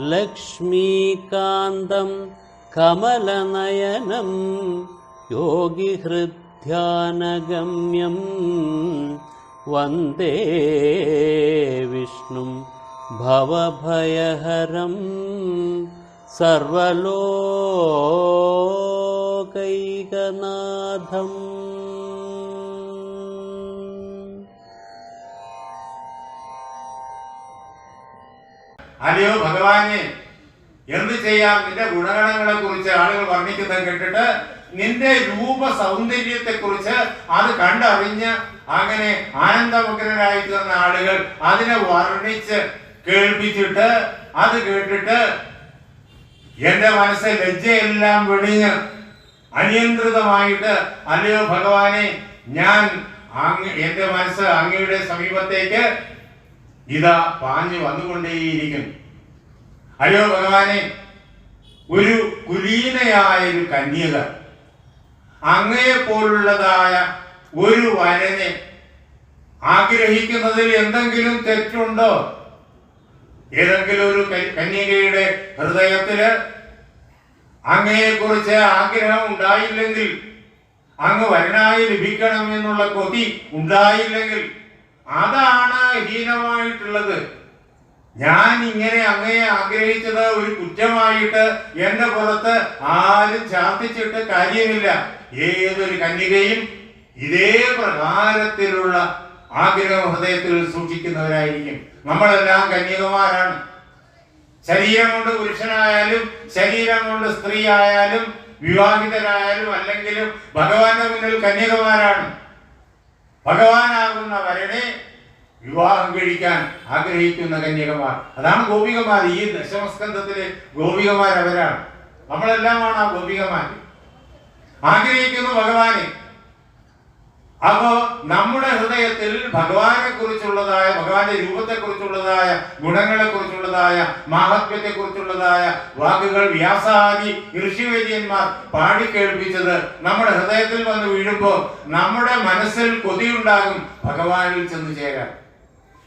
लक्ष्मीकान्तं कमलनयनं योगिहृद्ध्यानगम्यं वन्दे विष्णुं भवभयहरं सर्वलोकैकनाथम् അല്ലയോ ഭഗവാനെ? എന്ത് ചെയ്യാം? നിന്റെ ഗുണഗണങ്ങളെ കുറിച്ച് ആളുകൾ വർണിക്കുന്നത് കേട്ടിട്ട് നിന്റെ രൂപ സൗന്ദര്യത്തെ കുറിച്ച് അത് കണ്ടറിഞ്ഞ് അങ്ങനെ ആനന്ദമുഗ്രരായി തീർന്ന ആളുകൾ അതിനെ വർണിച്ച് കേൾപ്പിച്ചിട്ട് അത് കേട്ടിട്ട് എന്റെ മനസ്സ് ലജ്ജയെല്ലാം വെടിഞ്ഞ് അനിയന്ത്രിതമായിട്ട് അല്ലയോ ഭഗവാനെ ഞാൻ എന്റെ മനസ്സ് അങ്ങയുടെ സമീപത്തേക്ക് ഇതാ പാഞ്ഞു വന്നുകൊണ്ടേയിരിക്കുന്നു. അയ്യോ ഭഗവാനെ ഒരു കുലീനയായ ഒരു കന്യക അങ്ങയെ പോലുള്ളതായ ഒരു വരനെ ആഗ്രഹിക്കുന്നതിൽ എന്തെങ്കിലും തെറ്റുണ്ടോ? ഏതെങ്കിലും ഒരു കന്യകയുടെ ഹൃദയത്തിൽ അങ്ങയെക്കുറിച്ച് ആഗ്രഹം ഉണ്ടായില്ലെങ്കിൽ അങ്ങ് വരനായി ലഭിക്കണം എന്നുള്ള കൊതി ഉണ്ടായില്ലെങ്കിൽ അതാണ് ഹീനമായിട്ടുള്ളത്. ഞാൻ ഇങ്ങനെ അങ്ങയെ ആഗ്രഹിച്ചത് ഒരു കുറ്റമായിട്ട് എന്റെ പുറത്ത് ആരും ചാർത്തിച്ചിട്ട് കാര്യമില്ല. ഏതൊരു കന്യകയും ഇതേ പ്രകാരത്തിലുള്ള ആഗ്രഹം ഹൃദയത്തിൽ സൂക്ഷിക്കുന്നവരായിരിക്കും. നമ്മളെല്ലാം കന്യകമാരാണ്. ശരീരം കൊണ്ട് പുരുഷനായാലും ശരീരം കൊണ്ട് സ്ത്രീ ആയാലും വിവാഹിതരായാലും അല്ലെങ്കിലും ഭഗവാന്റെ മുന്നിൽ കന്യകമാരാണ്. ഭഗവാനാകുന്ന വരനെ വിവാഹം കഴിക്കാൻ ആഗ്രഹിക്കുന്ന കന്യകമാർ. അതാണ് ഗോപികമാർ. ഈ ദശമസ്കന്ധത്തിലെ ഗോപികമാർ അവരാണ് നമ്മളെല്ലാമാണ് ആ ഗോപികമാർ ആഗ്രഹിക്കുന്നു ഭഗവാനെ അപ്പോ നമ്മുടെ ഹൃദയത്തിൽ ഭഗവാനെ കുറിച്ചുള്ളതായ ഭഗവാന്റെ രൂപത്തെ കുറിച്ചുള്ളതായ ഗുണങ്ങളെ കുറിച്ചുള്ളതായ മാഹാത്മ്യത്തെ കുറിച്ചുള്ളതായ വാക്കുകൾ വ്യാസാദി ഋഷിവൈദ്യന്മാർ പാടിക്കേൾപ്പിച്ചത് നമ്മുടെ ഹൃദയത്തിൽ വന്ന് വീഴുമ്പോൾ നമ്മുടെ മനസ്സിൽ കൊതിയുണ്ടാകും ഭഗവാനിൽ ചെന്ന് ചേരാൻ.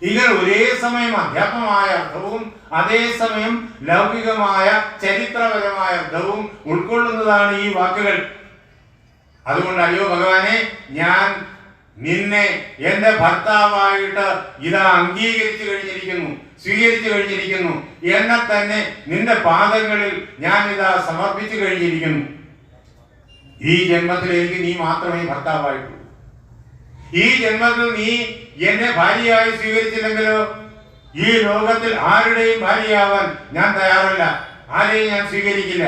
ഇതിൽ ഒരേ സമയം അധ്യാത്മമായ അർത്ഥവും അതേസമയം ലൗകികമായ ചരിത്രപരമായ അർത്ഥവും ഉൾക്കൊള്ളുന്നതാണ് ഈ വാക്കുകൾ. അതുകൊണ്ട് അയ്യോ ഭഗവാനെ ഞാൻ നിന്നെ എന്റെ ഭർത്താവായിട്ട് ഇതാ അംഗീകരിച്ചു കഴിഞ്ഞിരിക്കുന്നു സ്വീകരിച്ചു കഴിഞ്ഞിരിക്കുന്നു. എന്നെ തന്നെ നിന്റെ പാദങ്ങളിൽ ഞാൻ ഇതാ സമർപ്പിച്ചു കഴിഞ്ഞിരിക്കുന്നു. ഈ ജന്മത്തിൽ എനിക്ക് നീ മാത്രമേ ഭർത്താവായിട്ടുള്ളൂ. ഈ ജന്മത്തിൽ നീ എന്നെ ഭാര്യയായി സ്വീകരിച്ചില്ലെങ്കിലോ? ഈ ലോകത്തിൽ ആരുടെയും ഭാര്യയാവാൻ ഞാൻ തയ്യാറല്ല. ആരെയും ഞാൻ സ്വീകരിക്കില്ല.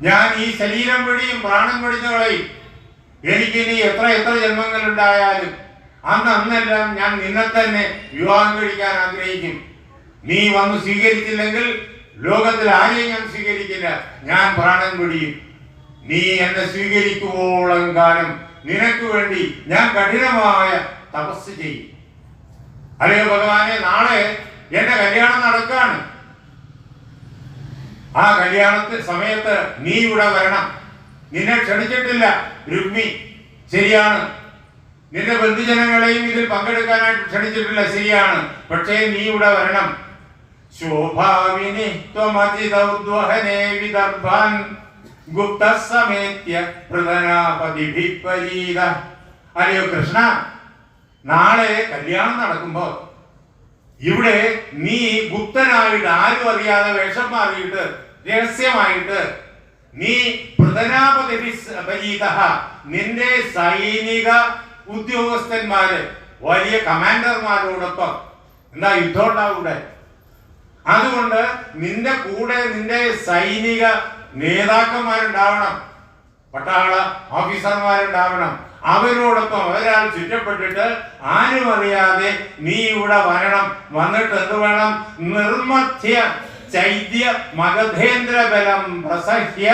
ഞാൻ ഈ ശരീരം പിടിയും പ്രാണം പിടിച്ചു കളയും എനിക്ക് ഇനി എത്ര എത്ര ജന്മങ്ങൾ ഉണ്ടായാലും അന്ന് അന്നെല്ലാം ഞാൻ നിന്നെ തന്നെ വിവാഹം കഴിക്കാൻ ആഗ്രഹിക്കും. നീ വന്ന് സ്വീകരിച്ചില്ലെങ്കിൽ ലോകത്തിൽ ആരെയും ഞാൻ സ്വീകരിക്കില്ല. ഞാൻ പ്രാണൻ പിടിയും. നീ എന്നെ സ്വീകരിക്കുവോളം കാലം നിനക്ക് വേണ്ടി ഞാൻ കഠിനമായ തപസ് ചെയ്യും. അല്ലയോ ഭഗവാനെ നാളെ എന്റെ കല്യാണം നടക്കാണ്. ആ കല്യാണത്തിന് സമയത്ത് നീ ഇവിടെ വരണം. നിന്നെ ക്ഷണിച്ചിട്ടില്ല രുക്മി. ശരിയാണ്. നിന്റെ ബന്ധുജനങ്ങളെയും ഇതിൽ പങ്കെടുക്കാനായിട്ട് ക്ഷണിച്ചിട്ടില്ല ശരിയാണ്. പക്ഷേ നീ ഇവിടെ വരണം. ശോഭാവിനി ത്വമതിദൗദ്വഹനേ വിദർഭാൻ. ഗുപ്തസമേത്യ പ്രധാനാപതിഭിപരീത അല്ലയോ കൃഷ്ണ നാളെ കല്യാണം നടക്കുമ്പോ ഇവിടെ നീ ഗുപ്തനായിട്ട് ആരും അറിയാതെ വേഷം മാറിയിട്ട് രഹസ്യമായിട്ട് നീ നിന്റെ സൈനിക ഉദ്യോഗസ്ഥന്മാര് വലിയ കമാൻഡർമാരോടൊപ്പം എന്താ യുദ്ധം ഉണ്ടാവും ഇവിടെ? അതുകൊണ്ട് നിന്റെ കൂടെ നിന്റെ സൈനിക നേതാക്കന്മാരുണ്ടാവണം പട്ടാള ഓഫീസർമാരുണ്ടാവണം. അവരോടൊപ്പം ഒരാൾ ചുറ്റപ്പെട്ടിട്ട് ആരും അറിയാതെ നീ ഇവിടെ വരണം വന്നിട്ട് എന്ത് വേണം? നിർമ്മധ്യ ചൈത്യ മഗധേന്ദ്ര ബലം പ്രസഹ്യ.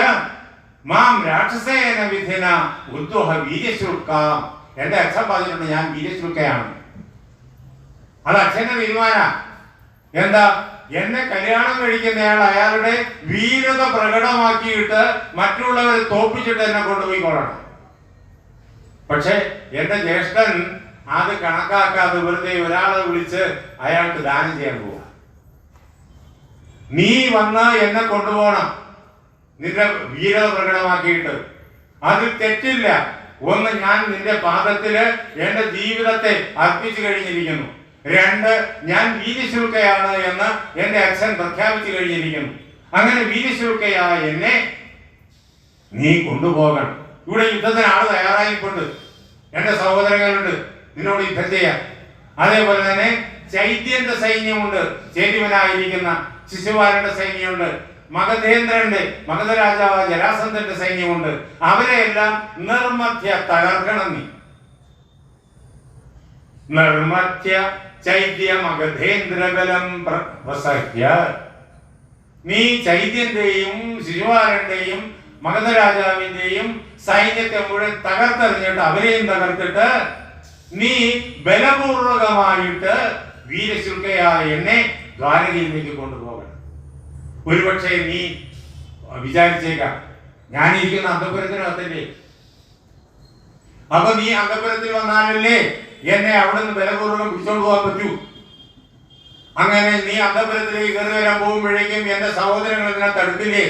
മാം രാക്ഷസേന വിധിന ഉദ്വഹ വീര്യശുൽക്കാം. എന്റെ അച്ഛൻ പറഞ്ഞിട്ടുണ്ട് ഞാൻ വീര്യശുൽക്കയാണ്. അത് അച്ഛന്റെ തീരുമാന. എന്താ? എന്നെ കല്യാണം കഴിക്കുന്നയാൾ അയാളുടെ വീരത പ്രകടമാക്കിയിട്ട് മറ്റുള്ളവരെ തോപ്പിച്ചിട്ട് എന്നെ കൊണ്ടുപോയി കൊള്ളണം പക്ഷെ എന്റെ ജ്യേഷ്ഠൻ അത് കണക്കാക്കാതെ വെറുതെ ഒരാളെ വിളിച്ച് അയാൾക്ക് ദാനം ചെയ്യാൻ പോവുക നീ വന്ന് എന്നെ കൊണ്ടുപോകണം. നിന്റെ വീരത പ്രകടമാക്കിയിട്ട് അതിൽ തെറ്റില്ല. ഒന്ന് ഞാൻ നിന്റെ പാദത്തിൽ എന്റെ ജീവിതത്തെ അർപ്പിച്ചു കഴിഞ്ഞിരിക്കുന്നു. രണ്ട് ഞാൻ വീതിശുൽക്കയാണ് എന്ന് എന്റെ അച്ഛൻ പ്രഖ്യാപിച്ചു കഴിഞ്ഞിരിക്കുന്നു. അങ്ങനെ വീര്യശുൽക്കയായ എന്നെ നീ കൊണ്ടുപോകണം. ഇവിടെ യുദ്ധത്തിന് ആൾ തയ്യാറായിക്കൊണ്ട് എന്റെ സഹോദരങ്ങളുണ്ട്. നിന്നോട് യുദ്ധം ചെയ്യാം അതേപോലെ തന്നെ ചൈത്യന്റെ സൈന്യമുണ്ട്. ചേരുവനായിരിക്കുന്ന ശിശുപാലന്റെ സൈന്യമുണ്ട്. മഗധേന്ദ്രന്റെ മഗധ രാജാവ് ജരാസന്ധന്റെ സൈന്യമുണ്ട്. അവരെ എല്ലാം നിർമ്മധ്യ തകർക്കണം നീ നിർമ്മധ്യ ചൈത്യ മഗധേന്ദ്രബലം പ്ര- പ്രസഹ്യ നീ ചൈത്യന്റെയും ശിശുവാരന്റെയും മഗധ രാജാവിന്റെയും സൈന്യത്തെ മുഴുവൻ തകർത്തെറിഞ്ഞിട്ട് അവരെയും തകർത്തിട്ട് നീ ബലപൂർവകമായിട്ട് വീരശുൽക്കയായ എന്നെ ദ്വാരകയിലേക്ക് കൊണ്ടുപോകണം. ഒരുപക്ഷെ നീ വിചാരിച്ചേക്കാം. ഞാനിരിക്കുന്ന അന്തപുരത്തിനകത്തല്ലേ അപ്പൊ നീ അന്തപുരത്തിൽ വന്നാലല്ലേ എന്നെ അവിടെ നിന്ന് ബലപൂർവം പിടിച്ചോണ്ട് പോകാൻ പറ്റൂ. അങ്ങനെ നീ അന്തപുരത്തിലേക്ക് കയറി വരാൻ പോകുമ്പോഴേക്കും എന്റെ സഹോദരങ്ങൾ നിന്നെ തടുക്കില്ലേ?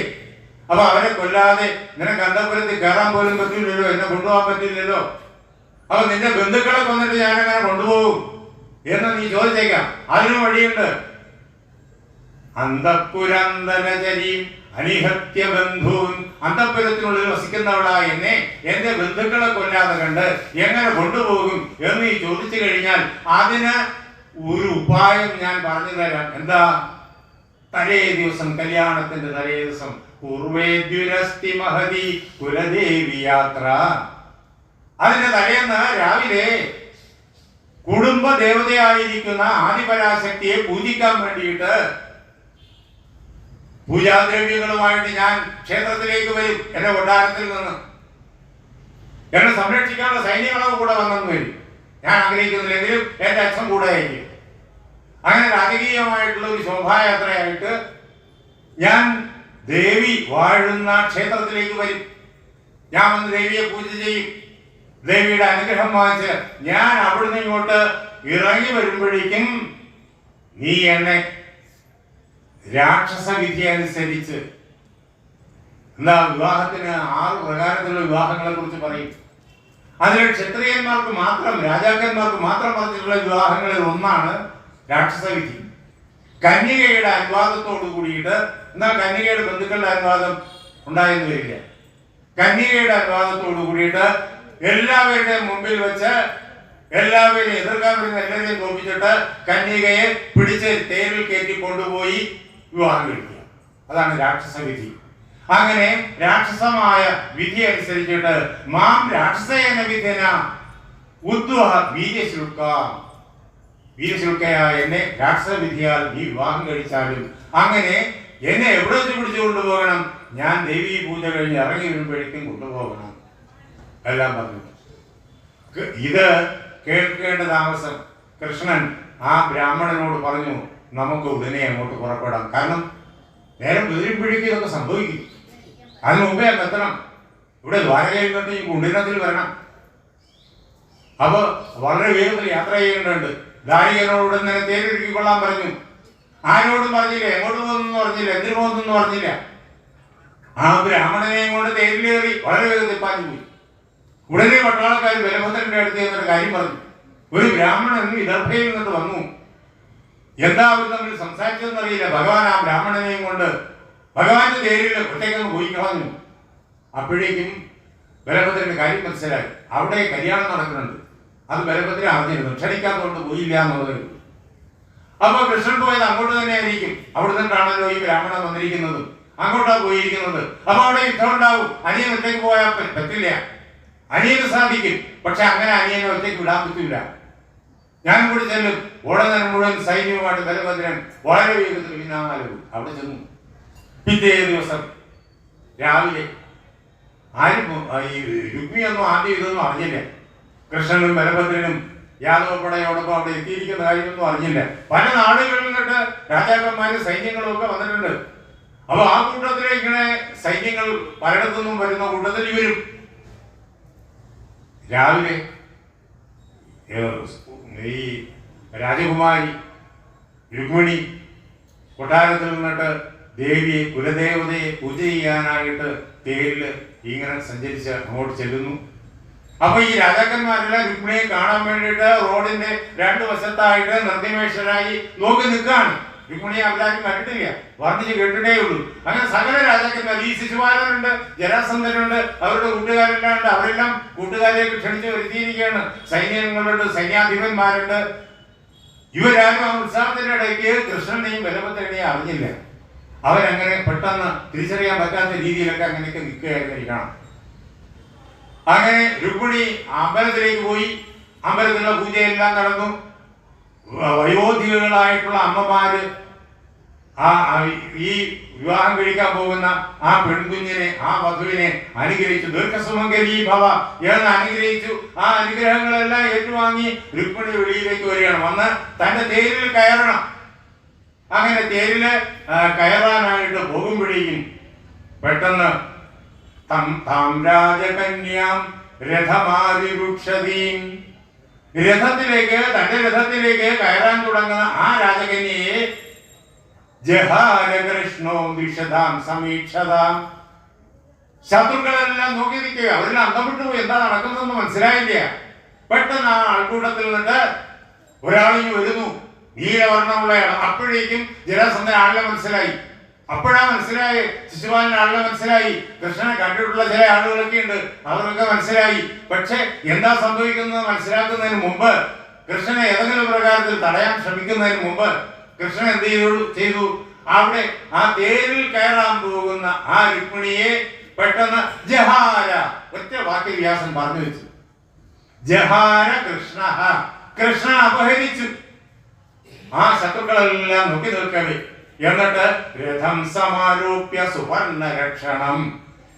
അപ്പൊ അവരെ കൊല്ലാതെ നിനക്ക് അന്തപുരത്തിൽ കയറാൻ പോലും പറ്റില്ലല്ലോ എന്നെ കൊണ്ടുപോകാൻ പറ്റില്ലല്ലോ. അപ്പൊ നിന്റെ ബന്ധുക്കളെ കൊന്നിട്ട് ഞാൻ അങ്ങനെ കൊണ്ടുപോകും എന്ന് നീ ചോദിച്ചേക്കാം. അതിനും വഴിയുണ്ട്. അന്തപുരന്തരചരീം അനിഹത്യ ബന്ധൂൻ അന്തപുരത്തിനുള്ളിൽ വസിക്കുന്നവളാ എന്നെ. എന്റെ ബന്ധുക്കളെ കൊല്ലാതെ കണ്ട് എങ്ങനെ കൊണ്ടുപോകും എന്ന് ഈ ചോദിച്ചു കഴിഞ്ഞാൽ അതിന് ഒരു ഉപായം ഞാൻ പറഞ്ഞു തരാം. എന്താ? തലേ ദിവസം കല്യാണത്തിന്റെ തലേ ദിവസം പൂർവേദ്യുരസ്തി മഹതി കുലദേവി യാത്ര. അതിന്റെ തലേന്ന് രാവിലെ കുടുംബ ദേവതയായിരിക്കുന്ന ആദിപരാശക്തിയെ പൂജിക്കാൻ വേണ്ടിയിട്ട് പൂജാദ്രവ്യങ്ങളുമായിട്ട് ഞാൻ ക്ഷേത്രത്തിലേക്ക് വരും എന്റെ കൊട്ടാരത്തിൽ നിന്ന്. എന്നെ സംരക്ഷിക്കാനുള്ള സൈന്യങ്ങളൊക്കെ കൂടെ വന്നെന്ന് വരും. ഞാൻ ആഗ്രഹിക്കുന്നില്ലെങ്കിലും എന്റെ അച്ഛൻ കൂടെ ആയിരിക്കും അങ്ങനെ രാജകീയമായിട്ടുള്ള ഒരു ശോഭായാത്രയായിട്ട് ഞാൻ ദേവി വാഴുന്ന ക്ഷേത്രത്തിലേക്ക് വരും. ഞാൻ വന്ന് ദേവിയെ പൂജ ചെയ്യും. ദേവിയുടെ അനുഗ്രഹം വാങ്ങിച്ച് ഞാൻ അവിടുന്ന് ഇങ്ങോട്ട് ഇറങ്ങി വരുമ്പോഴേക്കും നീ എന്നെ രാക്ഷസ അനുസരിച്ച് എന്താ വിവാഹത്തിന് ആറ് പ്രകാരത്തിലുള്ള വിവാഹങ്ങളെ കുറിച്ച് പറയും. അതിൽ ക്ഷത്രിയന്മാർക്ക് മാത്രം രാജാക്കന്മാർക്ക് മാത്രം പറഞ്ഞിട്ടുള്ള വിവാഹങ്ങളിൽ ഒന്നാണ് രാക്ഷസവിധി. കന്യകയുടെ അനുവാദത്തോട് കൂടിയിട്ട് എന്നാൽ കന്യകയുടെ ബന്ധുക്കളുടെ അനുവാദം ഉണ്ടായെന്ന് വരില്ല. കന്യകയുടെ അനുവാദത്തോട് കൂടിയിട്ട് എല്ലാവരുടെയും മുമ്പിൽ വെച്ച് എല്ലാവരെയും എതിർക്കാൻ വരുന്ന എല്ലാവരെയും തോപ്പിച്ചിട്ട് കന്യകയെ പിടിച്ച് തേരിൽ കയറ്റി കൊണ്ടുപോയി വിവാഹം കഴിക്കുക അതാണ് രാക്ഷസ വിധി. അങ്ങനെ രാക്ഷസമായ വിധി അനുസരിച്ചിട്ട് മാം രാക്ഷസേന വിധന ഉദ്വഹ വീര്യശുൽക്ക. വീരശുൽക്കയായ എന്നെ രാക്ഷസ വിധിയാൽ നീ വിവാഹം കഴിച്ചാലും അങ്ങനെ എന്നെ എവിടെ വെച്ച് പിടിച്ചു കൊണ്ടുപോകണം? ഞാൻ ദേവീ പൂജ കഴിഞ്ഞ് ഇറങ്ങി വരുമ്പോഴേക്കും കൊണ്ടുപോകണം. എല്ലാം പറഞ്ഞു. ഇത് കേൾക്കേണ്ട താമസം കൃഷ്ണൻ ആ ബ്രാഹ്മണനോട് പറഞ്ഞു. നമുക്ക് ഉടനെ അങ്ങോട്ട് പുറപ്പെടാം. കാരണം നേരം വീഴുമ്പോഴേക്കും ഇതൊക്കെ സംഭവിക്കും. അതിന് മുമ്പേ അങ്ങ് എത്തണം. ഇവിടെ ദ്വാരകയിൽ നിന്ന് ഈ കുണ്ടിനത്തിൽ വരണം. അപ്പോൾ വളരെ വേഗത്തിൽ യാത്ര ചെയ്യേണ്ടതുണ്ട്. ദാരികനോട് തന്നെ തേരൊരുക്കിക്കൊള്ളാൻ പറഞ്ഞു. ആരോടും പറഞ്ഞില്ല. എങ്ങോട്ട് പോകുന്നു പറഞ്ഞില്ല. എന്തിനു പോകുന്നു പറഞ്ഞില്ല. ആ ബ്രാഹ്മണനെയും കൊണ്ട് തേരിലേറി വളരെ വേഗത്തിൽ പാഞ്ഞു പോയി. ഉടനെ പട്ടാളക്കാർ ബലഭദ്രന്റെ അടുത്ത് എന്നൊരു കാര്യം പറഞ്ഞു. ഒരു ബ്രാഹ്മണൻ വിദർഭയിൽ നിന്നിട്ട് വന്നു. എന്താ അവർ തമ്മിൽ സംസാരിച്ചതെന്ന് അറിയില്ല ഭഗവാൻ ആ ബ്രാഹ്മണനെയും കൊണ്ട് ഭഗവാന്റെ തേരിൽ ഒറ്റയ്ക്കങ്ങ് പോയി കളഞ്ഞു അപ്പോഴേക്കും ബലഭദ്രന്റെ കാര്യം മനസ്സിലായി. അവിടെ കല്യാണം നടക്കുന്നുണ്ട്. അത് ബലഭദ്ര അറിഞ്ഞിരുന്നു. ക്ഷണിക്കാത്തതുകൊണ്ട് പോയില്ല എന്നുള്ളത് അപ്പൊ കൃഷ്ണൻ പോയത് അങ്ങോട്ട് തന്നെ ആയിരിക്കും. അവിടെ നിന്നിട്ടാണല്ലോ ഈ ബ്രാഹ്മണൻ വന്നിരിക്കുന്നത്. അങ്ങോട്ടാ പോയിരിക്കുന്നത്. അപ്പൊ അവിടെ യുദ്ധം ഉണ്ടാവും. അനിയൻ ഒറ്റയ്ക്ക് പോയാൽ പറ്റില്ല. അനിയന് സാധിക്കും. പക്ഷെ അങ്ങനെ അനിയനെ ഒറ്റയ്ക്ക് വിടാൻ പറ്റില്ല ഞാൻ കൂടി ചെല്ലും. ഉടനെ മുഴുവൻ സൈന്യവുമായിട്ട് ബലഭദ്രൻ വളരെ വേഗത്തിൽ പിന്നാമാലും അവിടെ ചെന്നു. പിറ്റേ ദിവസം രാവിലെ ആരും ഈ രുക്മിയൊന്നും ആദ്യം ഇതൊന്നും അറിഞ്ഞില്ല. കൃഷ്ണനും ബലഭദ്രനും യാദവ പടയോടൊപ്പം അവിടെ എത്തിയിരിക്കുന്ന കാര്യമൊന്നും അറിഞ്ഞില്ല. പല നാടുകളിൽ നിന്നിട്ട് രാജാക്കന്മാരും സൈന്യങ്ങളും ഒക്കെ വന്നിട്ടുണ്ട്. അപ്പൊ ആ കൂട്ടത്തിലേക്കിങ്ങനെ സൈന്യങ്ങൾ പലയിടത്തുനിന്നും വരുന്ന കൂട്ടത്തിൽ ഇവരും. രാവിലെ ഈ രാജകുമാരി രുക്മിണി കൊട്ടാരത്തിൽ നിന്നിട്ട് ദേവിയെ കുലദേവതയെ പൂജ ചെയ്യാനായിട്ട് തേരിൽ ഇങ്ങനെ സഞ്ചരിച്ച് അങ്ങോട്ട് ചെല്ലുന്നു. അപ്പൊ ഈ രാജാക്കന്മാരെല്ലാം രുക്മിണിയെ കാണാൻ വേണ്ടിയിട്ട് റോഡിന്റെ രണ്ട് വശത്തായിട്ട് നിർദ്ദിമേഷരായി നോക്കി നിൽക്കുകയാണ്. രുക്മിണിയെ അവരാരും കണ്ടിട്ടില്ല വർണിച്ച് കേട്ടിട്ടേ ഉള്ളൂ അങ്ങനെ സകല രാജാക്കന്മാർ ഈ ശിശുപാലനുണ്ട് ജരാസന്ധനുണ്ട് അവരുടെ കൂട്ടുകാരെല്ലാം അവരെല്ലാം കൂട്ടുകാരെയൊക്കെ ക്ഷണിച്ച് വരുത്തിയിരിക്കുകയാണ്. സൈന്യങ്ങളുണ്ട് സൈന്യാധിപന്മാരുണ്ട്. ഇവരാരും ഉത്സാഹത്തിന്റെ ഇടയ്ക്ക് കൃഷ്ണനെയും ബലഭദ്രനെയും അറിഞ്ഞില്ല. അവരങ്ങനെ പെട്ടെന്ന് തിരിച്ചറിയാൻ പറ്റാത്ത രീതിയിലൊക്കെ അങ്ങനെയൊക്കെ നിൽക്കുകയായിരിക്കണം അങ്ങനെ രുക്മിണി അമ്പലത്തിലേക്ക് പോയി. അമ്പലത്തിലുള്ള പൂജയെല്ലാം നടന്നു. വ- വയോധികകളായിട്ടുള്ള അമ്മമാര് ആ ഈ വിവാഹം കഴിക്കാൻ പോകുന്ന ആ പെൺകുഞ്ഞിനെ ആ വധുവിനെ അനുഗ്രഹിച്ചു. ദീർഘസുമംഗലി ഭവ എന്ന് അനുഗ്രഹിച്ചു. ആ അനുഗ്രഹങ്ങളെല്ലാം ഏറ്റുവാങ്ങി രുക്മിണി വെളിയിലേക്ക് വരികയാണ്. വന്ന് തന്റെ തേരിൽ കയറണം. അങ്ങനെ തേരിൽ കയറാനായിട്ട് പോകുമ്പോഴേക്കും പെട്ടെന്ന് തം താം രാജകന്യാം രഥമാതിരുക്ഷതീം രഥത്തിലേക്ക് തന്റെ രഥത്തിലേക്ക് കയറാൻ തുടങ്ങുന്ന ആ രാജകന്യയെ ജഹാര കൃഷ്ണോ ദിഷതാം സമീക്ഷതാം. ശത്രുക്കളെല്ലാം നോക്കി നിൽക്കുക. അവരെല്ലാം അന്തപ്പെട്ടു പോയി എന്താ നടക്കുന്നതെന്ന് മനസ്സിലായില്ല. പെട്ടെന്ന് ആ ആൾക്കൂട്ടത്തിൽ നിന്നിട്ട് ഒരാളിങ്ങ് വരുന്നു. നീലവർണമുള്ള അപ്പോഴേക്കും ജലസന്ധന ആളെ മനസ്സിലായി. അപ്പോഴാ മനസ്സിലായി ശിശുപാലൻ ആളിനെ മനസ്സിലായി. കൃഷ്ണനെ കണ്ടിട്ടുള്ള ചില ആളുകളൊക്കെ ഉണ്ട് അവർക്കൊക്കെ മനസ്സിലായി. പക്ഷെ എന്താ സംഭവിക്കുന്നത് മനസ്സിലാക്കുന്നതിന് മുമ്പ് കൃഷ്ണനെ ഏതെങ്കിലും പ്രകാരത്തിൽ തടയാൻ ശ്രമിക്കുന്നതിന് മുമ്പ് കൃഷ്ണൻ എന്ത് ചെയ്തു? ചെയ്തു. അവിടെ ആ തേരിൽ കയറാൻ പോകുന്ന ആ രുക്മിണിയെ പെട്ടെന്ന് ജഹാര ഒറ്റ വാക്യ വ്യാസം പറഞ്ഞു വെച്ചു. ജഹാര കൃഷ്ണ കൃഷ്ണൻ അപഹരിച്ചു. ആ ശത്രുക്കളെല്ലാം നോക്കി നിൽക്കവേ. എന്നിട്ട് രഥം സമാരോപ്യ സുവർണ രക്ഷണം.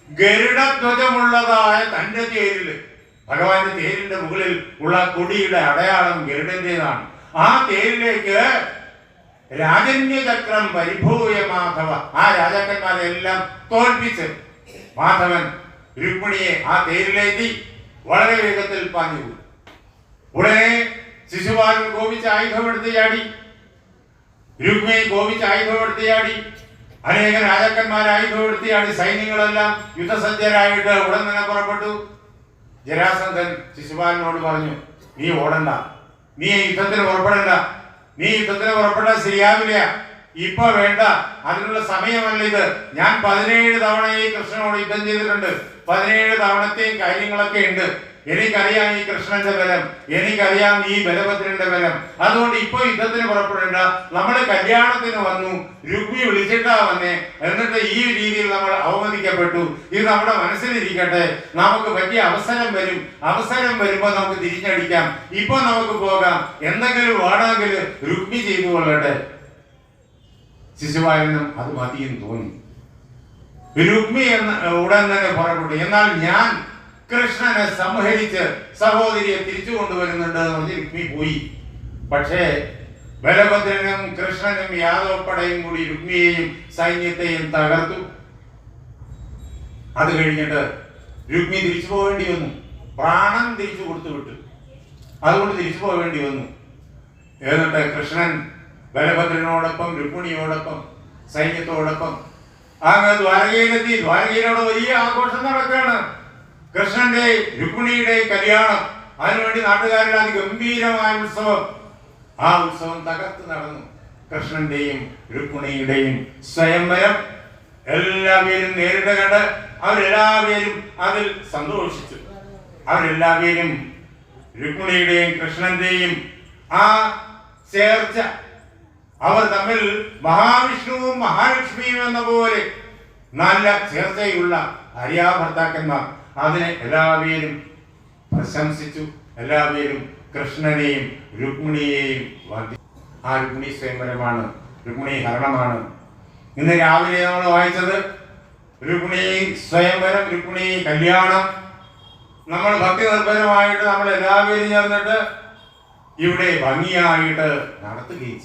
ഗരുഡധ്വജമുള്ളതായ തന്റെ തേരിൽ ഭഗവാന്റെ തേരിന്റെ മുകളിൽ ഉള്ള കൊടിയുടെ അടയാളം ഗരുഡന്റേതാണ്. ആ തേരിലേക്ക് രാജന്യചക്രം പരിഭൂയ മാധവ ആ രാജാക്കന്മാരെല്ലാം തോൽപ്പിച്ച് മാധവൻ രുക്മിണിയെ ആ തേരിലേറ്റി വളരെ വേഗത്തിൽ പാഞ്ഞു. ഉടനെ ശിശുപാലൻ കോപിച്ച് ആയുധമെടുത്ത് ചാടി. രുക്മിണി കോപിച്ച് ആയുധമെടുത്ത് ചാടി അനേക രാജാക്കന്മാർ ആയുധമെടുത്ത് ചാടി സൈന്യങ്ങളെല്ലാം യുദ്ധസജ്ജരായിട്ട് ഉടൻ തന്നെ പുറപ്പെട്ടു. ജരാസന്ധൻ ശിശുപാലനോട് പറഞ്ഞു നീ ഓടണ്ട. നീ യുദ്ധത്തിന് പുറപ്പെടണ്ട. നീ യുദ്ധത്തിന് പുറപ്പെടാൻ ശരിയാവില്ല. ഇപ്പൊ വേണ്ട. അതിനുള്ള സമയമല്ല ഇത്. ഞാൻ പതിനേഴ് തവണ ഈ കൃഷ്ണനോട് യുദ്ധം ചെയ്തിട്ടുണ്ട്. പതിനേഴ് തവണത്തെയും കാര്യങ്ങളൊക്കെ ഉണ്ട്. എനിക്കറിയാം ഈ കൃഷ്ണന്റെ ബലം. എനിക്കറിയാം ഈ ബലഭദ്രന്റെ ബലം. അതുകൊണ്ട് ഇപ്പൊ യുദ്ധത്തിന് പുറപ്പെടേണ്ട. നമ്മൾ കല്യാണത്തിന് വന്നു. രുക്മി വിളിച്ചിട്ടാ വന്നേ. എന്നിട്ട് ഈ രീതിയിൽ നമ്മൾ അവമതിക്കപ്പെട്ടു. ഇത് നമ്മുടെ മനസ്സിലിരിക്കട്ടെ. നമുക്ക് പറ്റിയ അവസരം വരും. അവസരം വരുമ്പോ നമുക്ക് തിരിച്ചടിക്കാം ഇപ്പൊ നമുക്ക് പോകാം. എന്തെങ്കിലും വേണമെങ്കിൽ രുക്മി ചെയ്തു കൊള്ളട്ടെ. ശിശുവായനും അത് മതിയെന്ന് തോന്നി. രുക്മി എന്ന ഉടൻ തന്നെ പുറപ്പെട്ടു. എന്നാൽ ഞാൻ കൃഷ്ണനെ സംഹരിച്ച് സഹോദരിയെ തിരിച്ചു കൊണ്ടുവരുന്നുണ്ട് എന്ന് രുക്മി പോയി. പക്ഷേ ബലഭദ്രനും കൃഷ്ണനും യാദവപ്പടയും കൂടി രുക്മിയെയും സൈന്യത്തെയും തകർത്തു. അത് കഴിഞ്ഞിട്ട് രുക്മി തിരിച്ചു പോകേണ്ടി വന്നു. പ്രാണൻ തിരിച്ചു കൊടുത്തു വിട്ടു. അതുകൊണ്ട് തിരിച്ചു പോകേണ്ടി വന്നു. എന്നിട്ട് കൃഷ്ണൻ ബലഭദ്രനോടൊപ്പം രുക്മിണിയോടൊപ്പം സൈന്യത്തോടൊപ്പം അങ്ങ് ദ്വാരകയിലെത്തി. ദ്വാരകയിലൂടെ വലിയ ആഘോഷം നടക്കുകയാണ്. കൃഷ്ണന്റെ രുക്മിണിയുടെ കല്യാണം. അതിനുവേണ്ടി നാട്ടുകാരുടെ അതിഗംഭീരമായ ഉത്സവം. ആ ഉത്സവം തകർത്ത് നടന്നു. കൃഷ്ണന്റെയും രുക്മിണിയുടെയും സ്വയംവരം എല്ലാവരും നേരിട്ട് കണ്ട് അവരെല്ലാവരും അതിൽ സന്തോഷിച്ചു. അവരെല്ലാവരും രുക്മിണിയുടെയും കൃഷ്ണന്റെയും ആ ചേർച്ച അവർ തമ്മിൽ മഹാവിഷ്ണുവും മഹാലക്ഷ്മിയും എന്ന പോലെ നല്ല ചേർച്ചയുള്ള ഭാര്യാഭർത്താക്കന്മാർ അതിനെ എല്ലാവരും പ്രശംസിച്ചു. എല്ലാവരും കൃഷ്ണനെയും രുക്മിണിയെയും വന്ദി ആ രുക്മിണി സ്വയംവരമാണ്. രുക്മിണി ഹരണമാണ്. ഇന്ന് രാവിലെ നമ്മൾ വായിച്ചത് രുക്മിണി സ്വയംവരം രുക്മിണി കല്യാണം. നമ്മൾ ഭക്തി നിർഭരമായിട്ട് നമ്മൾ എല്ലാവരും ചേർന്നിട്ട് ഇവിടെ ഭംഗിയായിട്ട് നടത്തുകയും